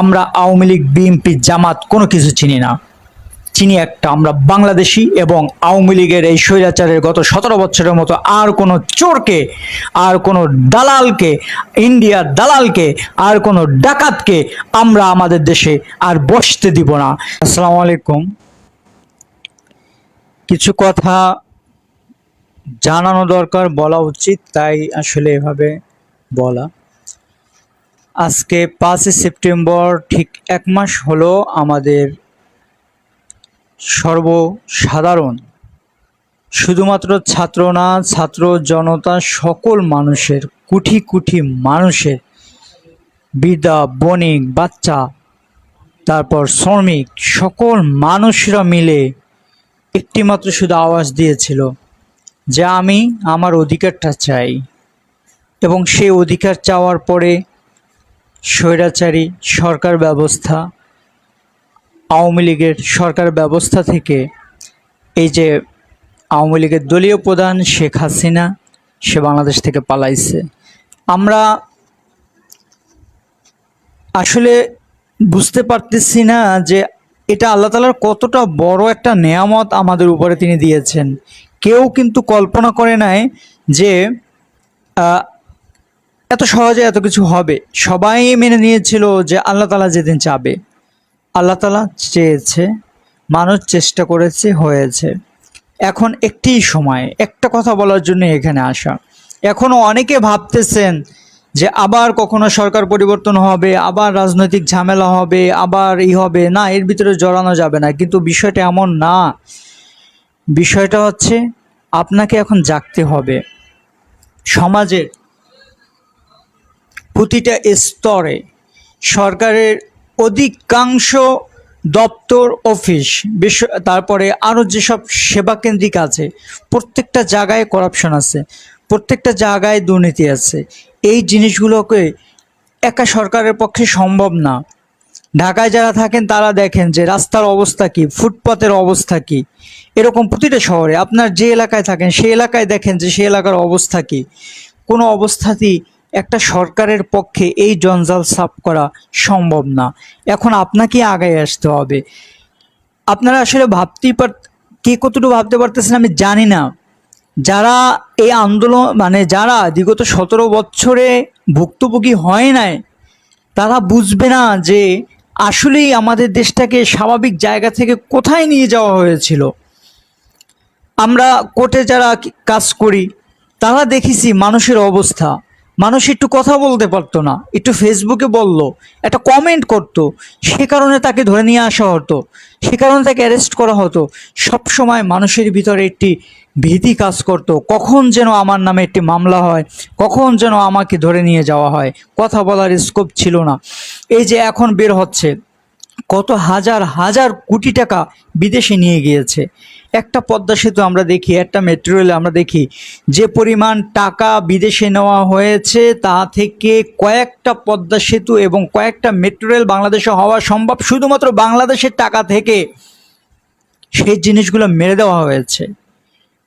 আমরা আওয়ামী লীগ, বিএনপি, জামাত কোনো কিছু চিনি না। চিনি একটা, আমরা বাংলাদেশি এবং আওয়ামী লীগের এই স্বৈরাচারের গত সতেরো বছরের মতো আর কোনো চোরকে, আর কোনো দালালকে, ইন্ডিয়ার দালালকে, আর কোনো ডাকাতকে আমরা আমাদের দেশে আর বসতে দিব না। আসসালামু আলাইকুম। কিছু কথা জানানো দরকার, বলা উচিত, তাই আসলে এভাবে বলা। আজকে পাঁচই সেপ্টেম্বর, ঠিক এক মাস হলো আমাদের সর্বসাধারণ, শুধুমাত্র ছাত্র না, ছাত্র জনতা, সকল মানুষের কুঠি কুঠি মানুষের বিদ্যা বণিক, বাচ্চা, তারপর শ্রমিক, সকল মানুষরা মিলে একটিমাত্র শুধু আওয়াজ দিয়েছিল যে আমি আমার অধিকারটা চাই। এবং সেই অধিকার চাওয়ার পরে স্বৈরাচারী সরকার ব্যবস্থা, আওয়ামী লীগের সরকার ব্যবস্থা থেকে এই যে আওয়ামী লীগের দলীয় প্রধান শেখ হাসিনা, সে বাংলাদেশ থেকে পালাইছে। আমরা আসলে বুঝতে পারতেছি না যে এটা আল্লাহ তালার কতটা বড় একটা নেয়ামত আমাদের উপরে তিনি দিয়েছেন। কেউ কিন্তু কল্পনা করে নাই যে এত সহজে এত কিছু হবে। সবাই মেনে নিয়েছিল যে আল্লাহ তালা যেদিন চাবে। আল্লাহ তালা চেয়েছে, মানুষ চেষ্টা করেছে, হয়েছে। এখন একটি সময়, একটা কথা বলার জন্য এখানে আসা। এখনও অনেকে ভাবতেছেন যে আবার কখনো সরকার পরিবর্তন হবে, আবার রাজনৈতিক ঝামেলা হবে, আবার ই হবে। না, এর ভিতরে জড়ানো যাবে না, কিন্তু বিষয়টা এমন না। বিষয়টা হচ্ছে, আপনাকে এখন জাগতে হবে। সমাজের প্রতিটা স্তরে সরকারের অধিকাংশ দপ্তর, অফিস বিশ্ব তারপরে আরও যেসব সেবা কেন্দ্রিক আছে, প্রত্যেকটা জায়গায় করাপশন আছে, প্রত্যেকটা জায়গায় দুর্নীতি আছে। এই জিনিসগুলোকে একা সরকারের পক্ষে সম্ভব না। ঢাকায় যারা থাকেন তারা দেখেন যে রাস্তার অবস্থা কি, ফুটপাতের অবস্থা কি। এরকম প্রতিটা শহরে, আপনার যে এলাকায় থাকেন, সেই এলাকায় দেখেন যে সেই এলাকার অবস্থা কি। কোনো অবস্থাতেই একটা সরকারের পক্ষে এই জঞ্জাল সাফ করা সম্ভব না। এখন আপনাকে আগায় আসতে হবে। আপনারা আসলে ভাবতেই পার, কে কতটুকু ভাবতে পারতেছেন আমি জানি না। যারা এই আন্দোলন মানে যারা বিগত সতেরো বছরে ভুক্তভোগী হয় নাই, তারা বুঝবে না যে আসলেই আমাদের দেশটাকে স্বাভাবিক জায়গা থেকে কোথায় নিয়ে যাওয়া হয়েছিল। আমরা কোর্টে যারা কাজ করি, তারা দেখেছি মানুষের অবস্থা। মানুষ একটু কথা বলতে পারতো না, একটু ফেসবুকে বলল, একটা কমেন্ট করতো, সে কারণে তাকে ধরে নিয়ে আসা হতো, সে কারণে তাকে অ্যারেস্ট করা হতো। সব সময় মানুষের ভিতরে একটি ভীতি কাজ করত, কখন যেন আমার নামে একটি মামলা হয়, কখন যেন আমাকে ধরে নিয়ে যাওয়া হয়, কথা বলার স্কোপ ছিল না। এই যে এখন বের হচ্ছে, কত হাজার হাজার কোটি টাকা বিদেশে নিয়ে গিয়েছে। একটা পদ্মা সেতু আমরা দেখি, একটা মেট্রো রেলে আমরা দেখি। যে পরিমাণ টাকা বিদেশে নেওয়া হয়েছে, তা থেকে কয়েকটা পদ্মা সেতু এবং কয়েকটা মেট্রো রেল বাংলাদেশে হওয়া সম্ভব শুধুমাত্র বাংলাদেশের টাকা থেকে। সেই জিনিসগুলো মেরে দেওয়া হয়েছে।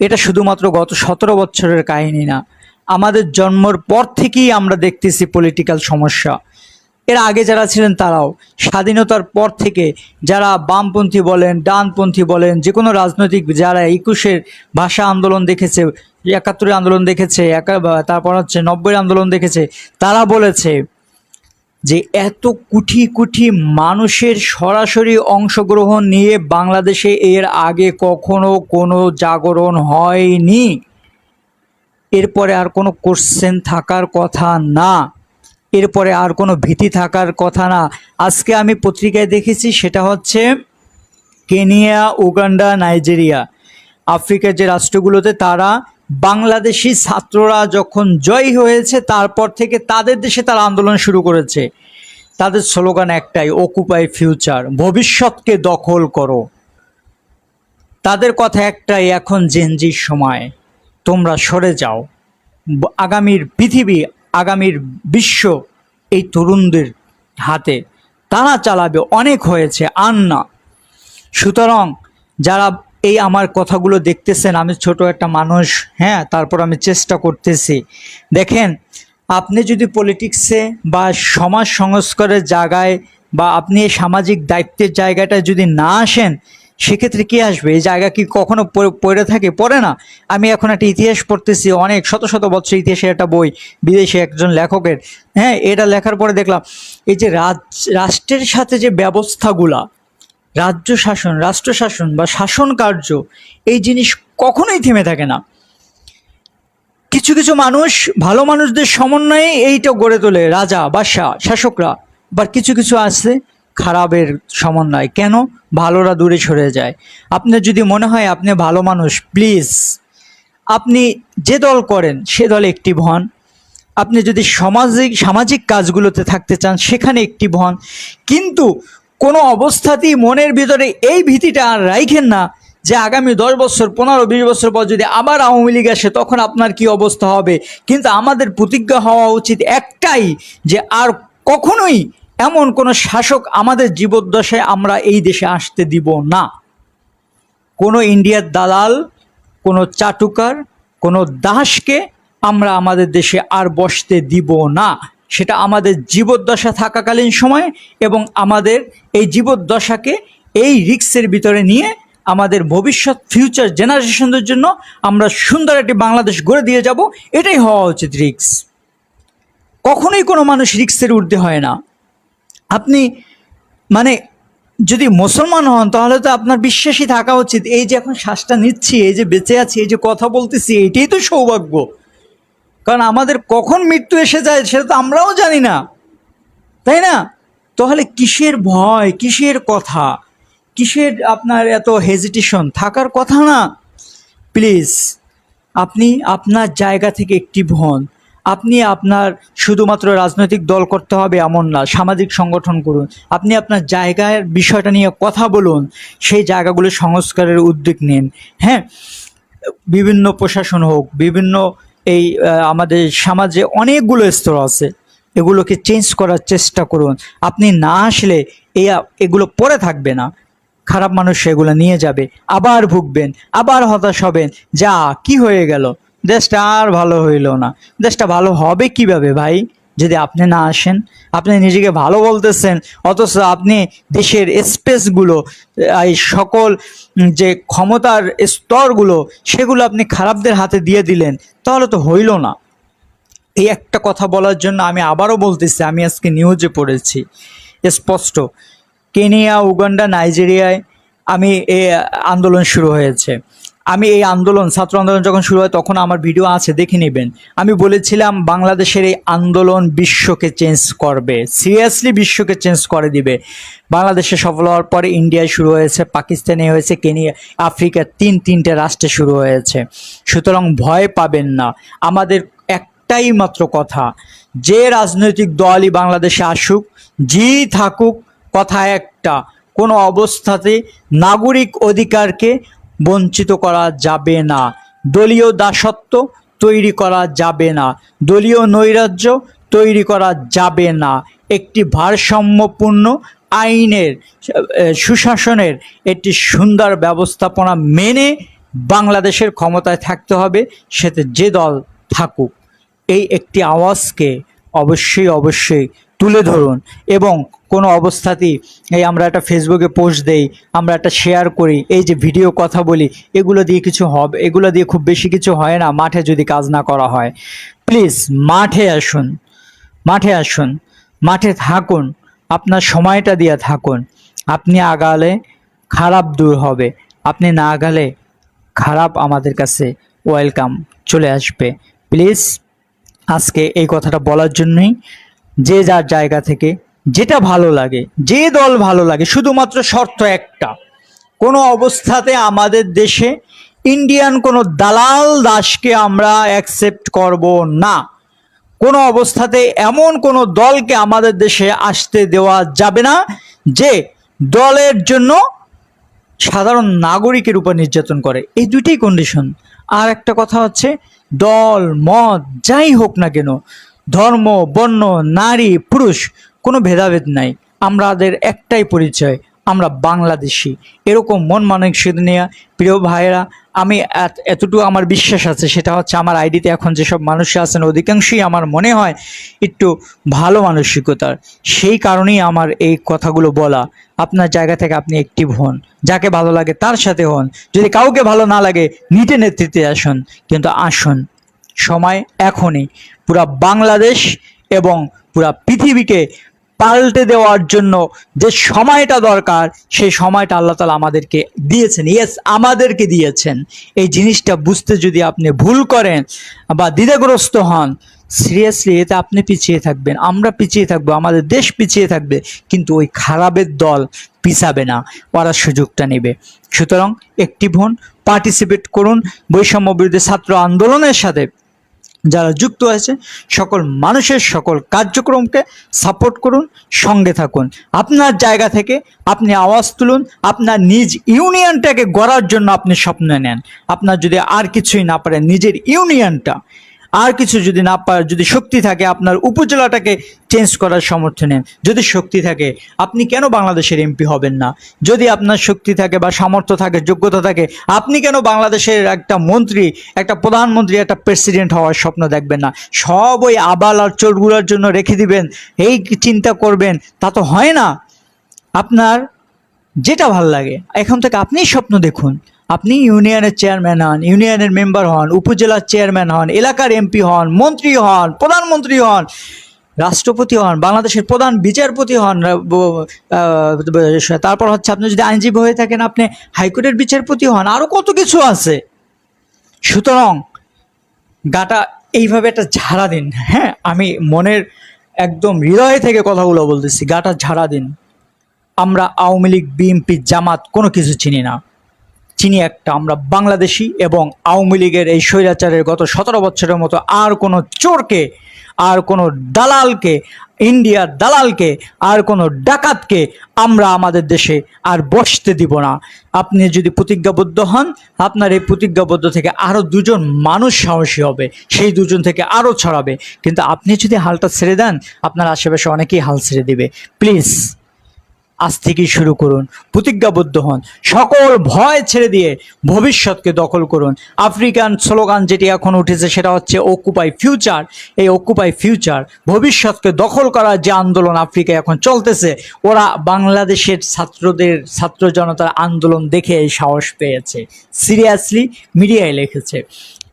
এটা শুধুমাত্র গত সতেরো বছরের কাহিনী না। আমাদের জন্মর পর থেকেই আমরা দেখতেছি পলিটিক্যাল সমস্যা। এর আগে যারা ছিলেন তারাও। স্বাধীনতার পর থেকে যারা বামপন্থী বলেন, ডানপন্থী বলেন যে কোনো রাজনৈতিক যারা একুশের ভাষা আন্দোলন দেখেছে, একাত্তরের আন্দোলন দেখেছে, একা, তারপর হচ্ছে নব্বই আন্দোলন দেখেছে, তারা বলেছে যে এত কুঠি কুঠি মানুষের সরাসরি অংশগ্রহণ নিয়ে বাংলাদেশে এর আগে কখনো কোনো জাগরণ হয়নি। এরপরে আর কোনো কোশ্চেন থাকার কথা না। এরপরে আর কোনো ভীতি থাকার কথা না। আজকে আমি পত্রিকায় দেখেছি সেটা হচ্ছে কেনিয়া, উগান্ডা, নাইজেরিয়া। আফ্রিকার যে রাষ্ট্রগুলোতে তারা বাংলাদেশি ছাত্ররা যখন জয়ী হয়েছে, তারপর থেকে তাদের দেশে তারা আন্দোলন শুরু করেছে। তাদের স্লোগান একটাই অকুপাই ফিউচার ভবিষ্যৎকে দখল করো। তাদের কথা একটাই, এখন জেনজির সময়, তোমরা সরে যাও। আগামীর পৃথিবী আগামীর বিশ্ব এই তরুণদের হাতে। তারা চালাবে, অনেক হয়েছে, আর না। সুতরাং যারা এই আমার কথাগুলো দেখতেছেন, আমি ছোট একটা মানুষ হ্যাঁ তারপর আমি চেষ্টা করতেছি। দেখেন, আপনি যদি পলিটিক্সে বা সমাজ সংস্কারের জায়গায় বা আপনি সামাজিক দায়িত্বের জায়গাটা যদি না আসেন সেক্ষেত্রে কি আসবে? এই জায়গা কি কখনো পড়ে- থাকে? পড়ে না। আমি এখন একটা ইতিহাস পড়তেছি, অনেক, শত শত বছর ইতিহাসের একটা বই, বিদেশে একজন লেখকের। হ্যাঁ এটা লেখার পরে দেখলাম, এই যে রাজ, রাষ্ট্রের সাথে যে ব্যবস্থাগুলা, রাজ্য শাসন, রাষ্ট্র শাসন বা শাসন কার্য, এই জিনিস কখনোই থেমে থাকে না। কিছু কিছু মানুষ, ভালো মানুষদের সমন্বয়ে এইটা গড়ে তোলে, রাজা বাদশাহ শাসকরা। বা কিছু কিছু আছে খারাপের সমন্বয়। কেন? ভালোরা দূরে সরে যায়। আপনার যদি মনে হয় আপনি ভালো মানুষ প্লিজ আপনি যে দল করেন, সে দলে একটিভ হন আপনি যদি সামাজিক সামাজিক কাজগুলোতে থাকতে চান, সেখানে একটিভ হন কিন্তু কোনো অবস্থাতেই মনের ভিতরে এই ভীতিটা আর রাইখেন না যে আগামী দশ বছর, পনেরো, বিশ বছর পর যদি আবার আওয়ামী লীগ আসে, তখন আপনার কি অবস্থা হবে? কিন্তু আমাদের প্রতিজ্ঞা হওয়া উচিত একটাই যে আর কখনোই এমন কোনো শাসক আমাদের জীবদ্দশায় আমরা এই দেশে আসতে দিব না। কোনো ইন্ডিয়ার দালাল, কোনো চাটুকার, কোনো দাসকে আমরা আমাদের দেশে আর বসতে দিব না। সেটা আমাদের জীবদ্দশা থাকাকালীন সময় এবং আমাদের এই জীবদ্দশাকে এই রিক্সের ভিতরে নিয়ে আমাদের ভবিষ্যৎ ফিউচার জেনারেশনদের জন্য আমরা সুন্দর একটি বাংলাদেশ গড়ে দিয়ে যাব। এটাই হওয়া উচিত রিক্স। কখনোই কোনো মানুষ রিক্সের ঊর্ধ্বে হয় না। আপনি মানে যদি মুসলমান হন, তাহলে তো আপনার বিশ্বাসী থাকা উচিত। এই যে এখন শ্বাসটা নিচ্ছি, এই যে বেঁচে আছি, এই যে কথা বলতেছি, এটাই তো সৌভাগ্য। কারণ আমাদের কখন মৃত্যু এসে যায়, সেটা তো আমরাও জানি না। তাই না? তাহলে কিসের ভয়, কিসের কথা? কিসের আপনার এত হেজিটেশন থাকার কথা না। প্লিজ আপনি আপনার জায়গা থেকে একটি হন আপনি আপনার শুধুমাত্র রাজনৈতিক দল করতে হবে এমন না, সামাজিক সংগঠন করুন। আপনি আপনার জায়গার বিষয়টা নিয়ে কথা বলুন, সেই জায়গাগুলো সংস্কারের উদ্যোগ নিন। হ্যাঁ? বিভিন্ন প্রশাসন হোক, বিভিন্ন এই আমাদের সমাজে অনেকগুলো স্তর আছে। এগুলোকে চেঞ্জ করার চেষ্টা করুন। আপনি না আসলে এই এগুলো পরে থাকবে না। খারাপ মানুষ সেগুলো নিয়ে যাবে, আবার ভুগবেন, আবার হতাশ হবেন। যা, কি হয়ে গেল? দেশটা আর ভালো হইল না। দেশটা ভালো হবে কীভাবে ভাই? যদি আপনি না আসেন, আপনি নিজেকে ভালো বলতেছেন, অথচ আপনি দেশের স্পেসগুলো এই সকল যে ক্ষমতার স্তরগুলো, সেগুলো আপনি খারাপদের হাতে দিয়ে দিলেন, তাহলে তো হইল না। এই একটা কথা বলার জন্য আমি আবারও বলতেছি, আমি আজকে নিউজে পড়েছি। স্পষ্ট। কেনিয়া, উগান্ডা, নাইজেরিয়ায় আমি এই আন্দোলন শুরু হয়েছে। আমি এই আন্দোলন, ছাত্র আন্দোলন যখন শুরু হয়, তখন আমার ভিডিও আছে, দেখে নেবেন। আমি বলেছিলাম, বাংলাদেশের এই আন্দোলন বিশ্বকে চেঞ্জ করবে। সিরিয়াসলি বিশ্বকে চেঞ্জ করে দিবে। বাংলাদেশে সফল হওয়ার পরে ইন্ডিয়ায় শুরু হয়েছে পাকিস্তানে হয়েছে কেনিয়া আফ্রিকার তিন তিনটে রাষ্ট্রে শুরু হয়েছে। সুতরাং ভয় পাবেন না। আমাদের একটাই মাত্র কথা, যে রাজনৈতিক দলই বাংলাদেশে আসুক, জি থাকুক, কথা একটা, কোনো অবস্থাতে নাগরিক অধিকারকে বঞ্চিত করা যাবে না। দলীয় দাসত্ব তৈরি করা যাবে না। দলীয় নৈরাজ্য তৈরি করা যাবে না। একটি ভারসাম্যপূর্ণ আইনের সুশাসনের একটি সুন্দর ব্যবস্থাপনা মেনে বাংলাদেশের ক্ষমতায় থাকতে হবে, সেতে যে দল থাকুক। এই একটি আওয়াজকে অবশ্যই অবশ্যই তুলে ধরুন এবং কোনো অবস্থাতেই এই আমরা একটা ফেসবুকে পোস্ট দেই, আমরা একটা শেয়ার করি, এই যে ভিডিও কথা বলি, এগুলো দিয়ে কিছু হবে, এগুলো দিয়ে খুব বেশি কিছু হয় না, মাঠে যদি কাজ না করা হয়। প্লিজ মাঠে আসুন মাঠে আসুন, মাঠে থাকুন, আপনার সময়টা দিয়ে থাকুন। আপনি আগালে খারাপ দূর হবে, আপনি না আগালে খারাপ আমাদের কাছে ওয়েলকাম চলে আসবে। প্লিজ আজকে এই কথাটা বলার জন্যই যে যার জায়গা থেকে যেটা ভালো লাগে, যে দল ভালো লাগে, শুধুমাত্র শর্ত একটা। কোনো অবস্থাতে আমাদের দেশে ইন্ডিয়ান কোনো দালাল দাসকে আমরা অ্যাকসেপ্ট করব না। কোনো অবস্থাতে এমন কোনো দলকে আমাদের দেশে আসতে দেওয়া যাবে না, যে দলের জন্য সাধারণ নাগরিকের উপর নির্যাতন করে। এই দুইটাই কন্ডিশন আর একটা কথা হচ্ছে, দল, মত, যাই হোক না কেন, ধর্ম, বর্ণ, নারী, পুরুষ কোনো ভেদাভেদ নাই। আমাদের একটাই পরিচয়, আমরা বাংলাদেশি। এরকম মন মানসিকতা নিয়ে, প্রিয় ভাইয়েরা, আমি এতটুকু আমার বিশ্বাস আছে, সেটা হচ্ছে আমার আইডিতে এখন যেসব মানুষ আছেন, অধিকাংশই আমার মনে হয় একটু ভালো মানসিকতার। সেই কারণেই আমার এই কথাগুলো বলা। আপনার জায়গা থেকে আপনি অ্যাক্টিভ হন। যাকে ভালো লাগে তার সাথে হন। যদি কাউকে ভালো না লাগে, নিজে নেতৃত্বে আসুন। কিন্তু আসুন। সময় এখনই। পুরা বাংলাদেশ এবং পুরা পৃথিবীকে পাল্টে দেওয়ার জন্য যে সময়টা দরকার, সেই সময়টা আল্লাহ তালা আমাদেরকে দিয়েছেন। ইয়েস আমাদেরকে দিয়েছেন। এই জিনিসটা বুঝতে যদি আপনি ভুল করেন বা দ্বিধাগ্রস্ত হন সিরিয়াসলি এতে আপনি পিছিয়ে থাকবেন। আমরা পিছিয়ে থাকব, আমাদের দেশ পিছিয়ে থাকবে, কিন্তু ওই খারাপের দল পিছাবে না ওরা সুযোগটা নেবে। সুতরাং অ্যাক্টিভ হন পার্টিসিপেট করুন। বৈষম্য বিরোধী ছাত্র আন্দোলনের সাথে যারা যুক্ত আছে, সকল মানুষের সকল কার্যক্রমকে সাপোর্ট করুন, সঙ্গে থাকুন। আপনার জায়গা থেকে আপনি আওয়াজ তুলুন, আপনার নিজ ইউনিয়নটাকে গড়ার জন্য আপনি স্বপ্ন নেন। আপনার যদি আর কিছুই না পারেন, নিজের ইউনিয়নটা আর কিছু যদি না পারে, যদি শক্তি থাকে, আপনার উপজেলাটাকে চেঞ্জ করার সমর্থ নেন। যদি শক্তি থাকে, আপনি কেন বাংলাদেশের এমপি হবেন না? যদি আপনার শক্তি থাকে বা সামর্থ্য থাকে, যোগ্যতা থাকে, আপনি কেন বাংলাদেশের একটা মন্ত্রী, একটা প্রধানমন্ত্রী, একটা প্রেসিডেন্ট হওয়ার স্বপ্ন দেখবেন না? সব ওই আবাল আর চোরগুলোর জন্য রেখে দিবেন, এই চিন্তা করবেন, তা তো হয় না। আপনার যেটা ভালো লাগে, এখন থেকে আপনিই স্বপ্ন দেখুন। আপনি ইউনিয়নের চেয়ারম্যান হন, ইউনিয়নের মেম্বার হন, উপজেলার চেয়ারম্যান হন, এলাকার এমপি হন, মন্ত্রী হন, প্রধানমন্ত্রী হন, রাষ্ট্রপতি হন, বাংলাদেশের প্রধান বিচারপতি হন তারপর হচ্ছে আপনি যদি আইনজীবী হয়ে থাকেন, আপনি হাইকোর্টের বিচারপতি হন আরও কত কিছু আছে। সুতরাং গাটা এইভাবে একটা ঝাড়া দিন। হ্যাঁ আমি মনের একদম হৃদয় থেকে কথাগুলো বলতেছি, গাটা ঝাড়া দিন। আমরা আওয়ামী লীগ, বিএনপি, জামাত কোনো কিছু চিনি না। চিনি একটা আমরা বাংলাদেশি এবং আওয়ামী লীগের এই স্বৈরাচারের গত সতেরো বছরের মতো আর কোনো চোরকে, আর কোনো দালালকে ইন্ডিয়ার দালালকে, আর কোনো ডাকাতকে আমরা আমাদের দেশে আর বসতে দিব না। আপনি যদি প্রতিজ্ঞাবদ্ধ হন, আপনার এই প্রতিজ্ঞাবদ্ধ থেকে আরও দুজন মানুষ সাহসী হবে, সেই দুজন থেকে আরও ছড়াবে। কিন্তু আপনি যদি হালটা ছেড়ে দেন, আপনার আশেপাশে অনেকেই হাল ছেড়ে দিবে। প্লিজ। আজ থেকেই শুরু করুন, প্রতিজ্ঞাবদ্ধ হন। সকল ভয় ছেড়ে দিয়ে ভবিষ্যৎকে দখল করুন। আফ্রিকান স্লোগান যেটি এখন উঠেছে সেটা হচ্ছে অকুপাই ফিউচার এই অকুপাই ফিউচার ভবিষ্যৎকে দখল করার যে আন্দোলন আফ্রিকায় এখন চলতেছে, ওরা বাংলাদেশের ছাত্রদের, ছাত্র জনতার আন্দোলন দেখে সাহস পেয়েছে। সিরিয়াসলি মিডিয়ায় লিখেছে।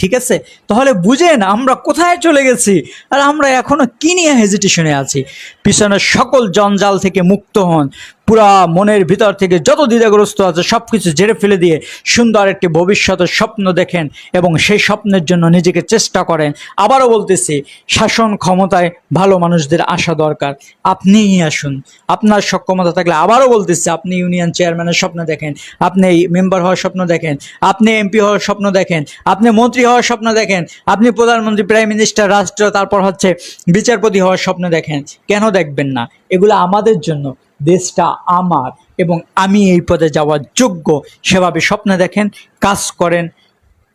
ঠিক আছে? তাহলে বুঝেন আমরা কোথায় চলে গেছি আর আমরা এখনও কি নিয়ে হেজিটেশনে আছি? পিছনের সকল জঞ্জাল থেকে মুক্ত হন। পুরা মনের ভিতর থেকে যত দ্বিধাগ্রস্ত আছে সব কিছু ঝেড়ে ফেলে দিয়ে সুন্দর একটি ভবিষ্যতের স্বপ্ন দেখেন এবং সেই স্বপ্নের জন্য নিজেকে চেষ্টা করেন। আবারও বলতেছি, শাসন ক্ষমতায় ভালো মানুষদের আসা দরকার। আপনিই আসুন। আপনার সক্ষমতা থাকলে আবারও বলতেছি, আপনি ইউনিয়ন চেয়ারম্যানের স্বপ্ন দেখেন, আপনি মেম্বার হওয়ার স্বপ্ন দেখেন, আপনি এমপি হওয়ার স্বপ্ন দেখেন, আপনি মন্ত্রী হওয়ার স্বপ্ন দেখেন, আপনি প্রধানমন্ত্রী, প্রাইম মিনিস্টার, রাষ্ট্র, তারপর হচ্ছে বিচারপতি হওয়ার স্বপ্ন দেখেন। কেন দেখবেন না? এগুলো আমাদের জন্য। দেশটা আমার এবং আমি এই পদে যাওয়ার যোগ্য সেভাবে স্বপ্ন দেখেন, কাজ করেন,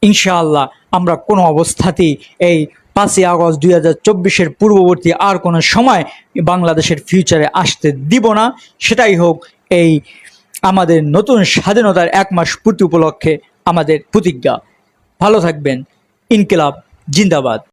ইনশাআল্লাহ আমরা কোনো অবস্থাতেই এই পাঁচই আগস্ট দুই হাজার চব্বিশের পূর্ববর্তী আর কোনো সময় বাংলাদেশের ফিউচারে আসতে দিব না। সেটাই হোক, এই আমাদের নতুন স্বাধীনতার এক মাস পূর্তি উপলক্ষে আমাদের প্রতিজ্ঞা। ভালো থাকবেন। ইনকিলাব, জিন্দাবাদ।